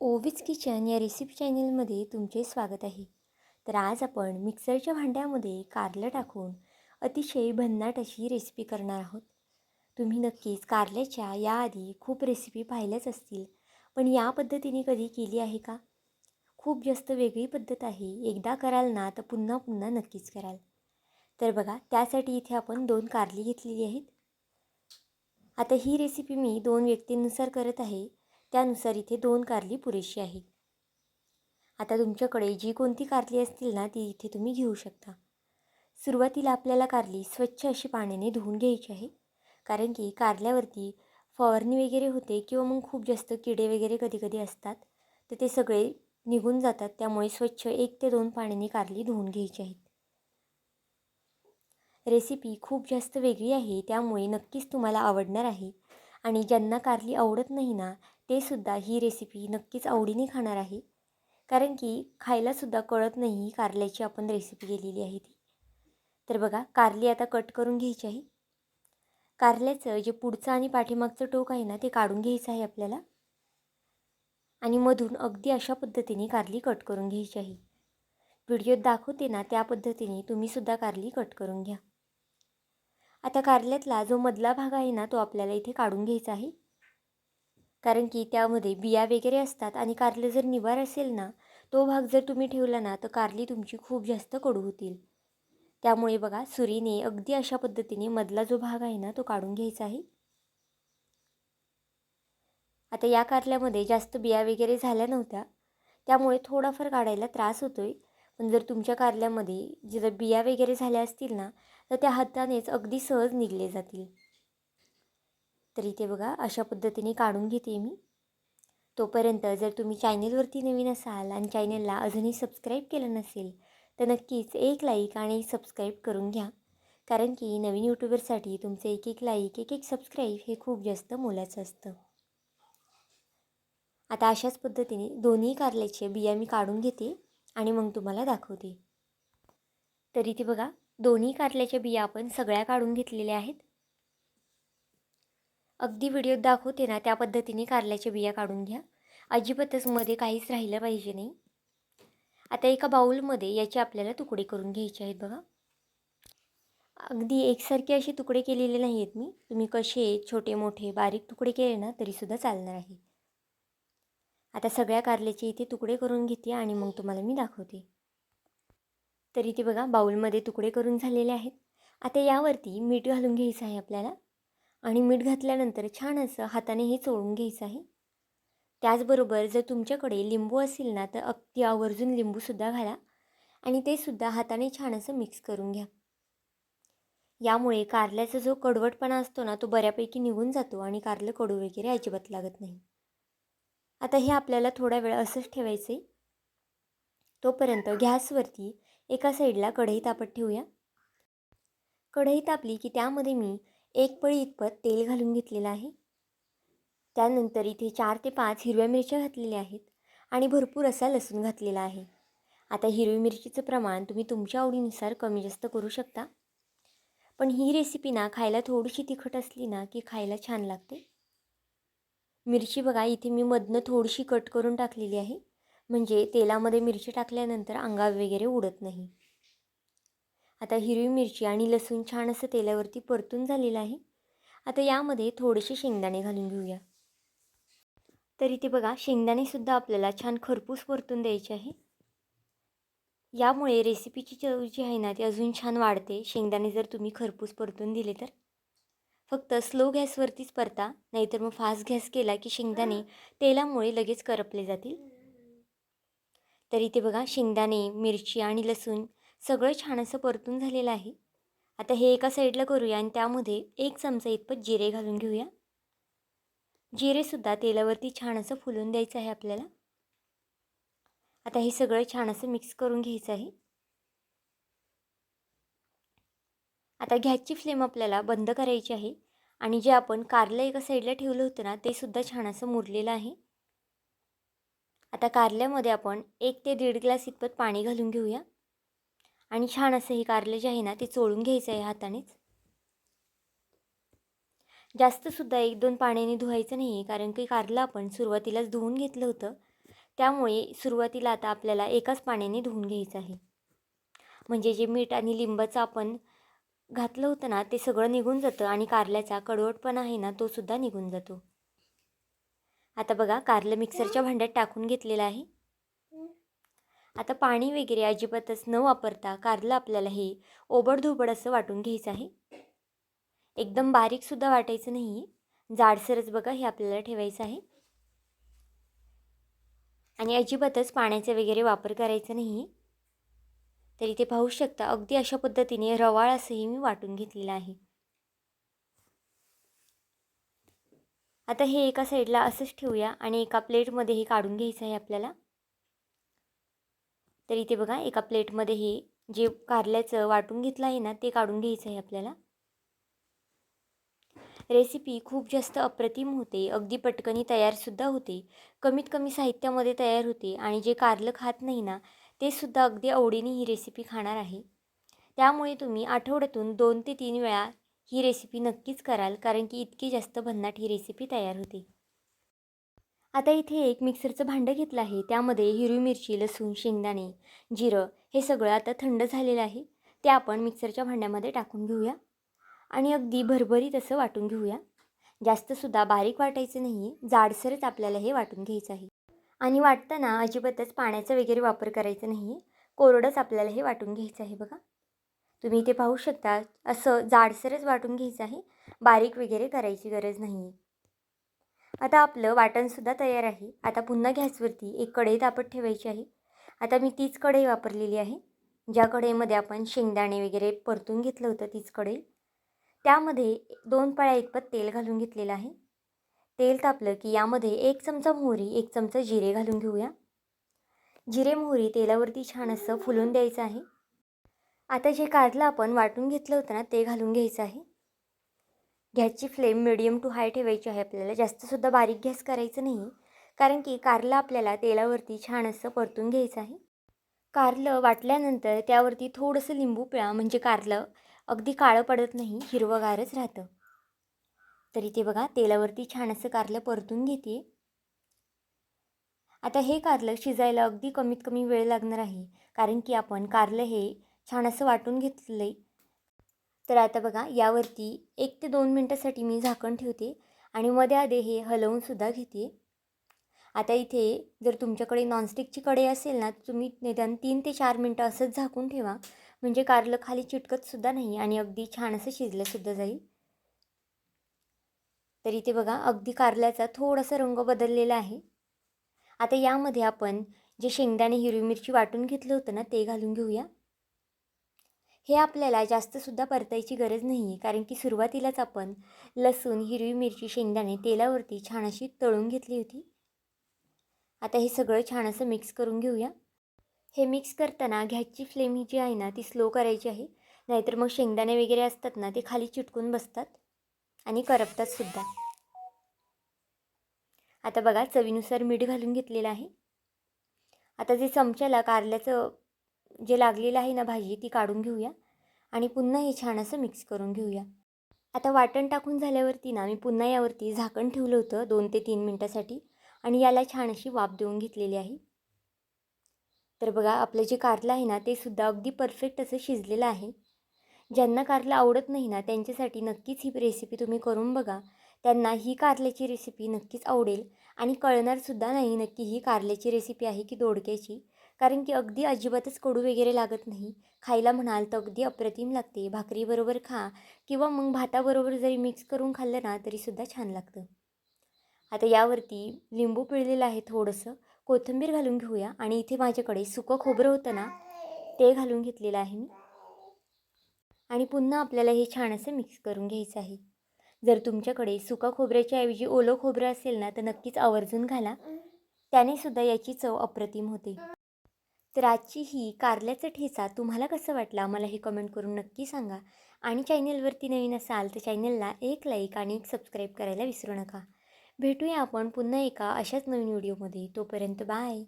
ओवीज kitchen या recipe चॅनलमध्ये तुमचे स्वागत आहे. तर आज आपण मिक्सरच्या भांड्यामध्ये कारलं टाकून अतिशय भन्नाट अशी रेसिपी करणार आहोत. तुम्ही नक्कीच कारल्याच्या याआधी खूप रेसिपी पाहिल्याच असतील पण या पद्धतीने कधी केली आहे का? खूप जास्त वेगळी पद्धत आहे एकदा कराल ना तर पुन्हा पुन्हा नक्कीच कराल. तर बघा त्यासाठी इथे आपण दोन कारली घेतलेली आहेत. आता ही रेसिपी मी दोन व्यक्तींनुसार करत आहे. त्यानुसार इथे दोन कारली पुरेशी आहे आता तुमच्याकडे जी कोणती कारली असतील ना ती इथे तुम्ही घेऊ शकता. सुरुवातीला आपल्याला कारली स्वच्छ अशी पाण्याने धुवून घ्यायची आहे. कारण की कारल्यावरती फवारणी वगैरे होते किंवा मग खूप जास्त किडे वगैरे कधी कधी असतात तर ते सगळे निघून जातात. त्यामुळे स्वच्छ एक ते दोन पाण्याने कारली धुवून घ्यायची आहेत. रेसिपी खूप जास्त वेगळी आहे त्यामुळे नक्कीच तुम्हाला आवडणार आहे. आणि ज्यांना कारली आवडत नाही ना ते सुद्धा ही रेसिपी नक्कीच आवडीने खाणार आहे. कारण की खायलासुद्धा कळत नाही कारल्याची आपण रेसिपी केलेली आहे ती. तर बघा कारली आता कट करून घ्यायची आहे. कारल्याचं जे पुढचं आणि पाठीमागचं टोक आहे ना ते काढून घ्यायचं आहे आपल्याला. आणि मधून अगदी अशा पद्धतीने कारली कट करून घ्यायची आहे. व्हिडिओत दाखवते ना त्या पद्धतीने तुम्हीसुद्धा कारली कट करून घ्या. आता कारल्यातला जो मधला भाग आहे ना तो आपल्याला इथे काढून घ्यायचा आहे. कारण की त्यामध्ये बिया वगैरे असतात आणि कारलं जर निवार असेल ना तो भाग जर तुम्ही ठेवला ना तर कारली तुमची खूप जास्त कडू होतील. त्यामुळे बघा सुरीने अगदी अशा पद्धतीने मधला जो भाग आहे ना तो काढून घ्यायचा आहे. आता या कारल्यामध्ये जास्त बिया वगैरे झाल्या नव्हत्या. त्यामुळे थोडाफार काढायला त्रास होतो आहे पण जर तुमच्या कारल्यामध्ये जर बिया वगैरे झाल्या असतील ना तर त्या हातानेच अगदी सहज निघले जातील. तर इथे बघा अशा पद्धतीने काढून घेते मी. तोपर्यंत जर तुम्ही चॅनेलवरती नवीन असाल आणि चॅनेलला अजूनही सबस्क्राईब केलं नसेल तर नक्कीच एक लाईक आणि सबस्क्राईब करून घ्या. कारण की नवीन यूट्यूबरसाठी तुमचं एक एक लाईक एक एक सबस्क्राईब हे खूप जास्त मोलाचं असतं. आता अशाच पद्धतीने दोन्ही कारल्याचे बिया मी काढून घेते आणि मग तुम्हाला दाखवते. तर इथे बघा दोन्ही कारल्याच्या बिया आपण सगळ्या काढून घेतलेल्या आहेत. अगदी व्हिडिओत दाखवते ना त्या पद्धतीने कारल्याच्या बिया काढून घ्या. अजिबातच मध्ये काहीच राहिलं पाहिजे नाही. आता एका बाऊलमध्ये याचे आपल्याला तुकडे करून घ्यायचे आहेत बघा. अगदी एकसारखे असे तुकडे केलेले नाही आहेत मी. तुम्ही कसे छोटे मोठे बारीक तुकडे केले ना तरीसुद्धा चालणार आहे. आता सगळ्या कारल्याचे इथे तुकडे करून घेते आणि मग तुम्हाला मी दाखवते. तरी ते बघा बाऊलमध्ये तुकडे करून झालेले आहेत. आता यावरती मीठ घालून घ्यायचं आहे आपल्याला. आणि मीठ घातल्यानंतर छान असं हाताने हे चोळून घ्यायचं आहे. त्याचबरोबर जर तुमच्याकडे लिंबू असेल ना तर अगदी आवर्जून लिंबूसुद्धा घाला आणि ते सुद्धा हाताने छान असं मिक्स करून घ्या. यामुळे कारल्याचा जो कडवटपणा असतो ना तो बऱ्यापैकी निघून जातो आणि कारलं कडू वगैरे अजिबात लागत नाही. आता हे आपल्याला थोडा वेळ असंच ठेवायचं आहे तोपर्यंत गॅसवरती एका साईडला कढई तापत ठेवूया. कढई तापली की त्यामध्ये मी एक पळी इतपत तेल घालून घेतलेलं आहे. त्यानंतर इथे चार ते पाच हिरव्या मिरच्या घातलेल्या आहेत आणि भरपूर असा लसूण घातलेला आहे. आता हिरवी मिरचीचं प्रमाण तुम्ही तुमच्या आवडीनुसार कमी जास्त करू शकता. पण ही रेसिपी ना खायला थोडीशी तिखट असली ना की खायला छान लागते. मिरची बघा इथे मी मधनं थोडीशी कट करून टाकलेली आहे. म्हणजे तेलामध्ये मिरची टाकल्यानंतर अंगावर वगैरे उडत नाही. आता हिरवी मिरची आणि लसूण छान असं तेलावरती परतून झालेलं आहे. आता यामध्ये थोडेसे शेंगदाणे घालून घेऊया. तर इथे बघा शेंगदाणेसुद्धा आपल्याला छान खरपूस परतून द्यायचे आहे. यामुळे रेसिपीची चव जी आहे ना ती अजून छान वाढते. शेंगदाणे जर तुम्ही खरपूस परतून दिले तर. फक्त स्लो गॅसवरतीच परता नाहीतर मग फास्ट गॅस केला की शेंगदाणे तेलामुळे लगेच करपले जातील. तर इथे बघा शेंगदाणे मिरची आणि लसूण सगळं छान असं परतून झालेलं आहे. आता हे एका साईडला करूया आणि त्यामध्ये एक चमचा इतपत जिरे घालून घेऊया. जिरेसुद्धा तेलावरती छान असं फुलून द्यायचं आहे आपल्याला. आता हे सगळं छान असं मिक्स करून घ्यायचं आहे. आता गॅसची फ्लेम आपल्याला बंद करायची आहे आणि जे आपण कारलं एका साईडला ठेवलं होतं ना ते सुद्धा छान असं मुरलेलं आहे. आता कारल्यामध्ये आपण एक ते दीड ग्लास इतपत पाणी घालून घेऊया. आणि छान असं हे कारलं जे आहे ना ते चोळून घ्यायचं आहे हातानेच. जास्तसुद्धा एक दोन पाण्याने धुवायचं नाही आहे कारण की कारलं आपण सुरुवातीलाच धुवून घेतलं होतं. त्यामुळे सुरुवातीला आता आपल्याला एकाच पाण्याने धुवून घ्यायचं आहे. म्हणजे जे मीठ आणि लिंबाचं आपण घातलं होतं ना ते सगळं निघून जातं आणि कारल्याचा कडवटपणा आहे ना तो सुद्धा निघून जातो. आता बघा कारलं मिक्सरच्या भांड्यात टाकून घेतलेलं आहे. आता पाणी वगैरे अजिबातच न वापरता कारलं आपल्याला हे ओबडधोबड असं वाटून घ्यायचं आहे. एकदम बारीकसुद्धा वाटायचं नाही आहे जाडसरच बघा हे आपल्याला ठेवायचं आहे. आणि अजिबातच पाण्याचा वगैरे वापर करायचा नाही तर इथे पाहू शकता अगदी अशा पद्धतीने रवाळ असंही मी वाटून घेतलेलं आहे. आता हे एका साईडला असंच ठेवूया आणि एका प्लेटमध्ये हे काढून घ्यायचं आहे आपल्याला. तर इथे बघा एका प्लेटमध्ये हे जे कारल्याचं वाटून घेतलं आहे ना ते काढून घ्यायचं आहे आपल्याला. रेसिपी खूप जास्त अप्रतिम होते. अगदी पटकनी तयारसुद्धा होते. कमीत कमी साहित्यामध्ये तयार होते आणि जे कारलं खात नाही ना ते सुद्धा अगदी आवडीने ही रेसिपी खाणार आहे. त्यामुळे तुम्ही आठवड्यातून दोन ते तीन वेळा ही रेसिपी नक्कीच कराल कारण की इतकी जास्त भन्नाट ही रेसिपी तयार होते. आता इथे एक मिक्सरचं भांडं घेतलं आहे. त्यामध्ये हिरवी मिरची लसूण शेंगदाणे जिरं हे सगळं आता थंड झालेलं आहे. ते आपण मिक्सरच्या भांड्यामध्ये टाकून घेऊया. आणि अगदी भरभरीत असं वाटून घेऊया. जास्तसुद्धा बारीक वाटायचं नाही आहे जाडसरच आपल्याला हे वाटून घ्यायचं आहे. आणि वाटताना अजिबातच पाण्याचा वगैरे वापर करायचा नाही आहे कोरडंच आपल्याला हे वाटून घ्यायचं आहे बघा. तुम्ही इथे पाहू शकता असं जाडसरच वाटून घ्यायचं आहे. बारीक वगैरे करायची गरज नाही आहे आता आपलं वाटणसुद्धा तयार आहे. आता पुन्हा गॅसवरती एक कढई तापत ठेवायची आहे. आता मी तीच कढई वापरलेली आहे. ज्या कढईमध्ये आपण शेंगदाणे वगैरे परतून घेतलं होतं तीच कढई. त्यामध्ये दोन पळ्या इतपत तेल घालून घेतलेलं आहे. तेल तापलं की यामध्ये एक चमचा मोहरी एक चमचा जिरे घालून घेऊया. जिरे मोहरी तेलावरती छान असं फुलून द्यायचं आहे. आता जे कारलं आपण वाटून घेतलं होतं ना ते घालून घ्यायचं आहे. गॅसची फ्लेम मिडियम टू हाय ठेवायची आहे आपल्याला. जास्तसुद्धा बारीक गॅस करायचं नाही. कारण की कारलं आपल्याला तेलावरती छान असं परतून घ्यायचं आहे. कारलं वाटल्यानंतर त्यावरती थोडंसं लिंबू पिळा म्हणजे कारलं अगदी काळं पडत नाही हिरवंगारच राहतं. तरी ते बघा तेलावरती छान असं कारलं परतून घेते. आता हे कारलं शिजायला अगदी कमीत कमी वेळ लागणार आहे. कारण की आपण कारलं हे छान असं वाटून घेतलं आहे तर आता बघा यावरती एक ते दोन मिनटासाठी मी झाकण ठेवते आणि मध्ये आधे हे हलवूनसुद्धा घेते. आता इथे जर तुमच्याकडे नॉनस्टिकची कढई असेल ना तुम्ही निदान तीन ते चार मिनटं असंच झाकून ठेवा. म्हणजे कारलं खाली चिटकतसुद्धा नाही आणि अगदी छान असं शिजलंसुद्धा जाईल. तर इथे बघा अगदी कारल्याचा थोडासा रंग बदललेला आहे. आता यामध्ये आपण जे शेंगदाणे हिरवी मिरची वाटून घेतलं होतं ना ते घालून घेऊया. हे आपल्याला जास्तसुद्धा परतायची गरज नाही आहे कारण की सुरुवातीलाच आपण लसूण हिरवी मिरची शेंगदाणे तेलावरती छान अशी तळून घेतली होती. आता हे सगळं छान असं मिक्स करून घेऊया. हे मिक्स करताना गॅसची फ्लेम ही जी आहे ना ती स्लो करायची आहे. नाहीतर मग शेंगदाणे वगैरे असतात ना ते खाली चिटकून बसतात आणि करपतात सुद्धा आता बघा चवीनुसार मीठ घालून घेतलेलं आहे. आता जे चमच्याला कारल्याचं जे लागलेलं आहे ना भाजी ती काढून घेऊया आणि पुन्हा हे छान असं मिक्स करून घेऊया. आता वाटण टाकून झाल्यावरती ना मी पुन्हा यावरती झाकण ठेवलं होतं दोन ते तीन मिनटासाठी आणि याला छान अशी वाफ देऊन घेतलेली आहे. तर बघा आपलं जे कारलं आहे ना ते सुद्धा अगदी परफेक्ट असं शिजलेलं आहे. ज्यांना कारलं आवडत नाही ना त्यांच्यासाठी नक्कीच ही रेसिपी तुम्ही करून बघा. त्यांना ही कारल्याची रेसिपी नक्कीच आवडेल. आणि कळणारसुद्धा नाही नक्की ही कारल्याची रेसिपी आहे की दोडक्याची. कारण की अगदी अजिबातच कडू वगैरे लागत नाही. खायला म्हणाल तर अगदी अप्रतिम लागते. भाकरीबरोबर खा किंवा मग भाताबरोबर जरी मिक्स करून खाल्लं ना तरीसुद्धा छान लागतं. आता यावरती लिंबू पिळलेलं आहे थोडंसं. कोथिंबीर घालून घेऊया. आणि इथे माझ्याकडे सुकं खोबरं होतं ना ते घालून घेतलेलं आहे मी. आणि पुन्हा आपल्याला हे छान असं मिक्स करून घ्यायचं आहे. जर तुमच्याकडे सुका खोबऱ्याच्या ऐवजी ओलं खोबरं असेल ना तर नक्कीच आवर्जून घाला. त्याने सुद्धा याची चव अप्रतिम होते. तर आजची ही कारल्याचा ठेचा तुम्हाला कसं वाटला? मला हे कमेंट करून नक्की सांगा. आणि चॅनलवरती नवीन असाल तर चॅनलला एक लाईक आणि एक सबस्क्राईब करायला विसरू नका. भेटूया आपण पुन्हा एका अशाच नवीन व्हिडिओमध्ये तोपर्यंत बाय